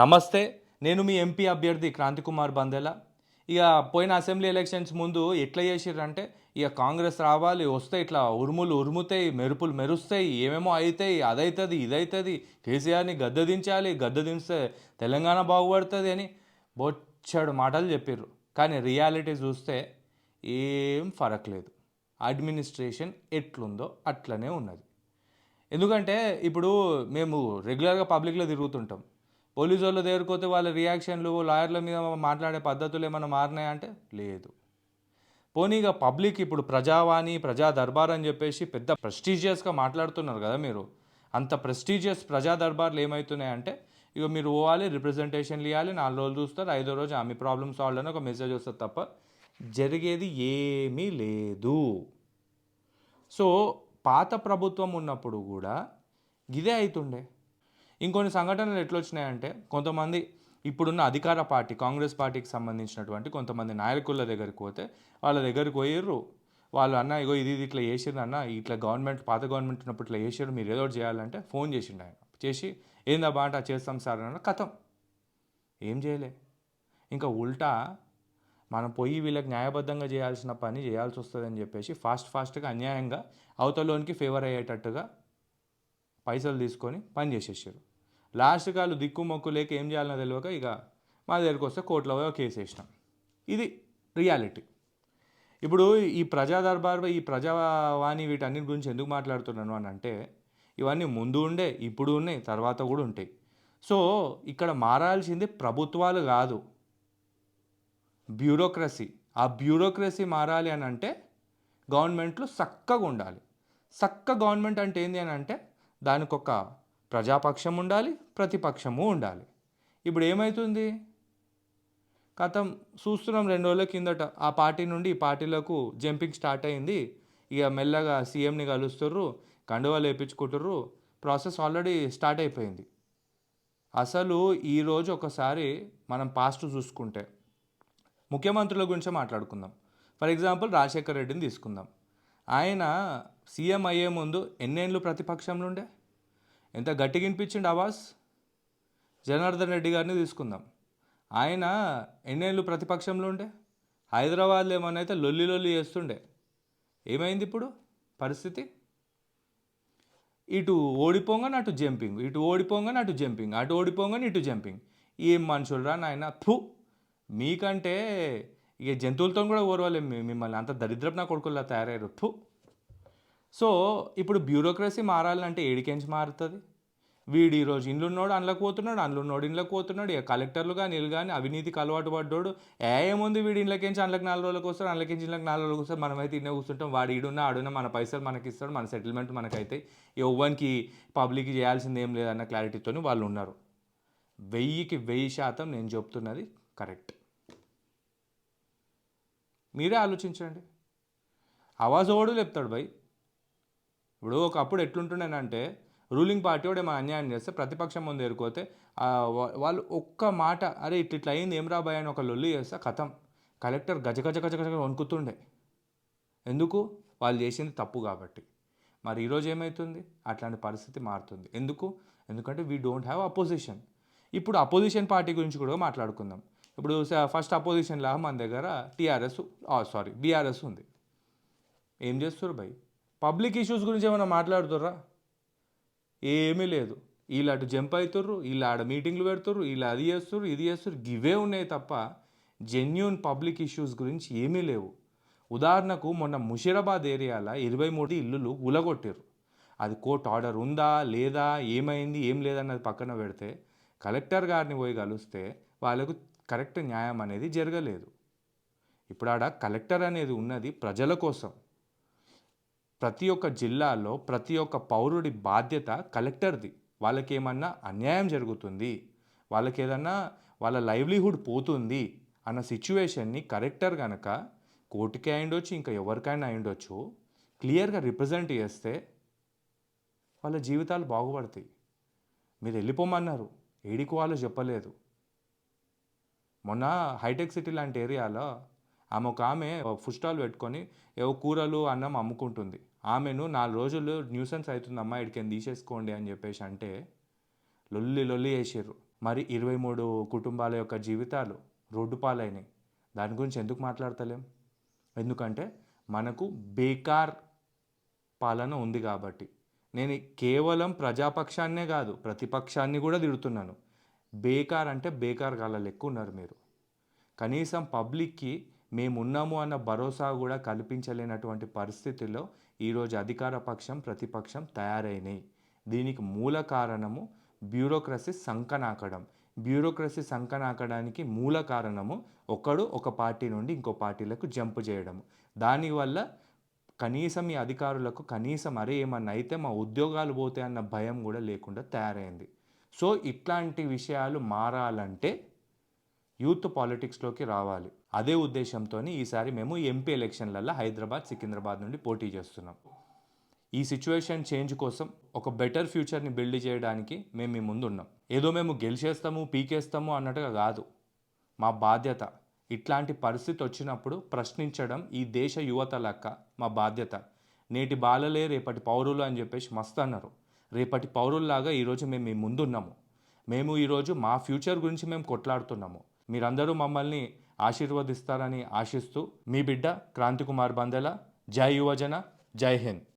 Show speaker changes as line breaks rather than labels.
నమస్తే నేను మీ ఎంపీ అభ్యర్థి క్రాంతికుమార్ బందెలా. బందెల ఇక పోయిన అసెంబ్లీ ఎలక్షన్స్ ముందు ఎట్లా చేసిరంటే ఇక కాంగ్రెస్ రావాలి వస్తే ఇట్లా ఉరుములు ఉరుముతాయి మెరుపులు మెరుస్తాయి ఏమేమో అవుతాయి అదవుతుంది ఇదవుతుంది కేసీఆర్ని గద్ద దించాలి గద్ద దించితే తెలంగాణ బాగుపడుతుంది అని బొచ్చాడు మాటలు చెప్పారు కానీ రియాలిటీ చూస్తే ఏం ఫరక్ లేదు. అడ్మినిస్ట్రేషన్ ఎట్లుందో అట్లనే ఉన్నది. ఎందుకంటే ఇప్పుడు మేము రెగ్యులర్గా పబ్లిక్లో తిరుగుతుంటాం. పోలీసు వాళ్ళు దగ్గరికి వాళ్ళ రియాక్షన్లు లాయర్ల మీద మాట్లాడే పద్ధతులు ఏమైనా మారినాయంటే లేదు. పోనీ ఇక పబ్లిక్ ఇప్పుడు ప్రజావాణి ప్రజా దర్బార్ అని చెప్పేసి పెద్ద ప్రెస్టీజియస్గా మాట్లాడుతున్నారు కదా మీరు. అంత ప్రెస్టీజియస్ ప్రజా దర్బార్లు ఏమవుతున్నాయంటే ఇక మీరు పోవాలి రిప్రజెంటేషన్లు ఇవ్వాలి నాలుగు రోజులు చూస్తారు ఐదో రోజు ఆమె ప్రాబ్లమ్ సాల్వ్ అని ఒక మెసేజ్ వస్తుంది తప్ప జరిగేది ఏమీ లేదు. సో పాత ప్రభుత్వం ఉన్నప్పుడు కూడా ఇదే అవుతుండే ఇంకొన్ని సంఘటనలు ఎట్లొచ్చినాయంటే కొంతమంది ఇప్పుడున్న అధికార పార్టీ కాంగ్రెస్ పార్టీకి సంబంధించినటువంటి కొంతమంది నాయకుల దగ్గరికి పోతే వాళ్ళ దగ్గరికి పోయిర్రు. వాళ్ళు అన్న ఇగో ఇది ఇది ఇట్లా చేసిండు అన్న ఇట్లా గవర్నమెంట్ పాత గవర్నమెంట్ ఉన్నప్పుడు ఇట్లా చేసారు మీరు ఏదో ఒకటి చేయాలంటే ఫోన్ చేసిండు ఆయన. చేసి ఏందా బాంట చేస్తాం సార్ అన్న కథం. ఏం చేయలే. ఇంకా ఉల్టా మనం పోయి వీళ్ళకి న్యాయబద్ధంగా చేయాల్సిన పని చేయాల్సి వస్తుందని చెప్పేసి ఫాస్ట్ ఫాస్ట్గా అన్యాయంగా అవతలోనికి ఫేవర్ అయ్యేటట్టుగా పైసలు తీసుకొని పని చేసేసారు లాస్ట్కి వాళ్ళు దిక్కు మొక్కు లేక ఏం చేయాలనో తెలియక ఇక మా దగ్గరికి వస్తే కోర్టులో కేసు వేసినాం. ఇది రియాలిటీ. ఇప్పుడు ఈ ప్రజా దర్బార్ ఈ ప్రజావాణి వీటన్నిటి గురించి ఎందుకు మాట్లాడుతున్నాను అని అంటే ఇవన్నీ ముందు ఉండే ఇప్పుడు ఉన్నాయి తర్వాత కూడా ఉంటాయి. సో ఇక్కడ మారాల్సింది ప్రభుత్వాలు కాదు. బ్యూరోక్రసీ. ఆ బ్యూరోక్రసీ మారాలి అని అంటే గవర్నమెంట్లు చక్కగా ఉండాలి. చక్క గవర్నమెంట్ అంటే ఏంటి అని అంటే దానికి ఒక ప్రజాపక్షం ఉండాలి ప్రతిపక్షము ఉండాలి. ఇప్పుడు ఏమవుతుంది కథం చూస్తున్నాం రెండు రోజుల కిందట. ఆ పార్టీ నుండి ఈ పార్టీలకు జంపింగ్ స్టార్ట్ అయింది. ఇక మెల్లగా సీఎంని కలుస్తుర్రు కండువాలు వేయించుకుంటుర్రు ప్రాసెస్ ఆల్రెడీ స్టార్ట్ అయిపోయింది. అసలు ఈరోజు ఒకసారి మనం పాస్ట్ చూసుకుంటే ముఖ్యమంత్రుల గురించే మాట్లాడుకుందాం. ఫర్ ఎగ్జాంపుల్ రాజశేఖర్ రెడ్డిని తీసుకుందాం. ఆయన సీఎం అయ్యే ముందు ఎన్నేళ్ళు ప్రతిపక్షంలో ఉండే? ఎంత గట్టిగా వినిపించిండు ఆవాజ్ జనార్దన్ రెడ్డి గారిని తీసుకుందాం. ఆయన ఎన్నేళ్ళు ప్రతిపక్షంలో ఉండే? హైదరాబాద్లో ఏమనైతే అయితే లొల్లి లొల్లి చేస్తుండే. ఏమైంది ఇప్పుడు పరిస్థితి? ఇటు ఓడిపోగానే అటు జంపింగ్ ఇటు ఓడిపోగానే అటు జంపింగ్ అటు ఓడిపోగానే ఇటు జంపింగ్. ఏం మనుషులు రా నాయన? థూ మీకంటే ఇక జంతువులతో కూడా ఓర్వలేం మిమ్మల్ని. అంత దరిద్రపు నా కొడుకుల్లా తయారయ్యారు. థూ సో ఇప్పుడు బ్యూరోక్రసీ మారాలంటే ఏడికెంచి మారుతుంది? వీడు ఈరోజు ఇండ్లున్నోడు అందులోకి పోతున్నాడు అందులో ఉన్నోడు ఇంట్లోకి పోతున్నాడు ఇక కలెక్టర్లు కానీ వీళ్ళు కానీ అవినీతికి అలవాటు పడ్డాడు. ఏ ఏముంది వీడి ఇండ్లకించి అందులోకి నాలుగు రోజులకు వస్తాడు అందులోకించి ఇంట్లోకి నాలుగు రోజులకు వస్తాడు? మనమైతే ఇన్నే కూర్చుంటాం. వాడు ఈడున్నా ఆడున్నా మన పైసలు మనకి ఇస్తాడు మన సెటిల్మెంట్ మనకైతే ఎవ్వరికి పబ్లిక్ చేయాల్సింది ఏం లేదన్న క్లారిటీతో వాళ్ళు ఉన్నారు. వెయ్యికి వెయ్యి శాతం నేను చెప్తున్నది కరెక్ట్. మీరే ఆలోచించండి. ఆవాజ్ ఓడు చెప్తాడు భయ్ ఇప్పుడు ఒకప్పుడు ఎట్లుంటుండేనంటే రూలింగ్ పార్టీ కూడా ఏమైనా అన్యాయం చేస్తే ప్రతిపక్షం ముందు ఎరుకోతే వాళ్ళు ఒక్క మాట అరే ఇట్లా ఇట్లా అయింది ఏం రాబాయ్ అని ఒక లొల్లి చేస్తే కథం. కలెక్టర్ గజ గజ గజ గజ వణుకుతుండే. ఎందుకు? వాళ్ళు చేసింది తప్పు కాబట్టి. మరి ఈరోజు ఏమవుతుంది అట్లాంటి పరిస్థితి మారుతుంది. ఎందుకు? ఎందుకంటే వీ డోంట్ హ్యావ్ అపోజిషన్ ఇప్పుడు అపోజిషన్ పార్టీ గురించి కూడా మాట్లాడుకుందాం. ఇప్పుడు ఫస్ట్ అపోజిషన్ లాగా మన దగ్గర టీఆర్ఎస్ సారీ బీఆర్ఎస్ ఉంది. ఏం చేస్తారు భయ్? పబ్లిక్ ఇష్యూస్ గురించి ఏమైనా మాట్లాడుతుర్రా? ఏమీ లేదు. వీళ్ళు అటు జంప్ అవుతుర్రు వీళ్ళు ఆడ మీటింగ్లు పెడుతుర్రు వీళ్ళు అది చేస్తుర్రు ఇది చేస్తుర్రు. ఇవే ఉన్నాయి తప్ప జెన్యున్ పబ్లిక్ ఇష్యూస్ గురించి ఏమీ లేవు. ఉదాహరణకు మొన్న ముషీరాబాద్ ఏరియాలో ఇరవై మూడు ఇల్లులు ఉలగొట్టారు అది కోర్టు ఆర్డర్ ఉందా లేదా ఏమైంది ఏం లేదన్నది పక్కన పెడితే కలెక్టర్ గారిని పోయి కలిస్తే వాళ్ళకు కరెక్ట్ న్యాయం అనేది జరగలేదు. ఇప్పుడు ఆడ కలెక్టర్ అనేది ఉన్నది ప్రజల కోసం. ప్రతి ఒక్క జిల్లాలో ప్రతి ఒక్క పౌరుడి బాధ్యత కలెక్టర్ది. వాళ్ళకి ఏమన్నా అన్యాయం జరుగుతుంది వాళ్ళకి ఏదన్నా వాళ్ళ లైవ్లీహుడ్ పోతుంది అన్న సిచ్యువేషన్ని కరెక్టర్ కనుక కోర్టుకే అయిండొచ్చు ఇంకా ఎవరికైనా అయిండొచ్చు క్లియర్గా రిప్రజెంట్ చేస్తే వాళ్ళ జీవితాలు బాగుపడతాయి. మీరు వెళ్ళిపోమన్నారు ఏడికి వాళ్ళు చెప్పలేదు. మొన్న హైటెక్ సిటీ లాంటి ఏరియాలో ఆమె ఒక ఆమె ఫుడ్ స్టాల్ పెట్టుకొని ఏవో కూరలు అన్నం అమ్ముకుంటుంది. ఆమెను నాలుగు రోజులు న్యూసెన్స్ అవుతుంది అమ్మా ఇక్కడికి తీసేసుకోండి అని చెప్పేసి అంటే లొల్లి లొల్లి వేసారు మరి ఇరవై మూడు కుటుంబాల యొక్క జీవితాలు రోడ్డు పాలైనాయి. దాని గురించి ఎందుకు మాట్లాడతలేం? ఎందుకంటే మనకు బేకార్ పాలన ఉంది కాబట్టి. నేను కేవలం ప్రజాపక్షాన్నే కాదు ప్రతిపక్షాన్ని కూడా తిడుతున్నాను. బేకార్ అంటే బేకార్ గాల లెక్క ఉన్నారు మీరు. కనీసం పబ్లిక్కి మేమున్నాము అన్న భరోసా కూడా కల్పించలేనటువంటి పరిస్థితుల్లో ఈరోజు అధికార పక్షం ప్రతిపక్షం తయారైనాయి. దీనికి మూల కారణము బ్యూరోక్రసీ సంకనాకడం. బ్యూరోక్రసీ సంకనాకడానికి మూల కారణము ఒకడు ఒక పార్టీ నుండి ఇంకో పార్టీలకు జంప్ చేయడం దానివల్ల కనీసం ఈ అధికారులకు కనీసం అరే ఏమన్నా అయితే మా ఉద్యోగాలు పోతాయన్న భయం కూడా లేకుండా తయారైంది. సో ఇట్లాంటి విషయాలు మారాలంటే యూత్ పాలిటిక్స్లోకి రావాలి. అదే ఉద్దేశంతో ఈసారి మేము ఎంపీ ఎలక్షన్లలో హైదరాబాద్ సికింద్రాబాద్ నుండి పోటీ చేస్తున్నాం. ఈ సిచ్యువేషన్ చేంజ్ కోసం ఒక బెటర్ ఫ్యూచర్ని బిల్డ్ చేయడానికి మేము మీ ముందున్నాం. ఏదో మేము గెలిచేస్తాము పీకేస్తాము అన్నట్టుగా కాదు. మా బాధ్యత. ఇట్లాంటి పరిస్థితి వచ్చినప్పుడు ప్రశ్నించడం ఈ దేశ యువత లెక్క మా బాధ్యత. నేటి బాలలే రేపటి పౌరులు అని చెప్పేసి మస్తు అన్నారు. రేపటి పౌరుల్లాగా ఈరోజు మేము మీ ముందున్నాము. మేము ఈరోజు మా ఫ్యూచర్ గురించి మేము కొట్లాడుతున్నాము. మీరందరూ మమ్మల్ని ఆశీర్వదిస్తారని ఆశిస్తూ మీ బిడ్డ క్రాంతి కుమార్ బందెల. జై యువజన జై హింద్.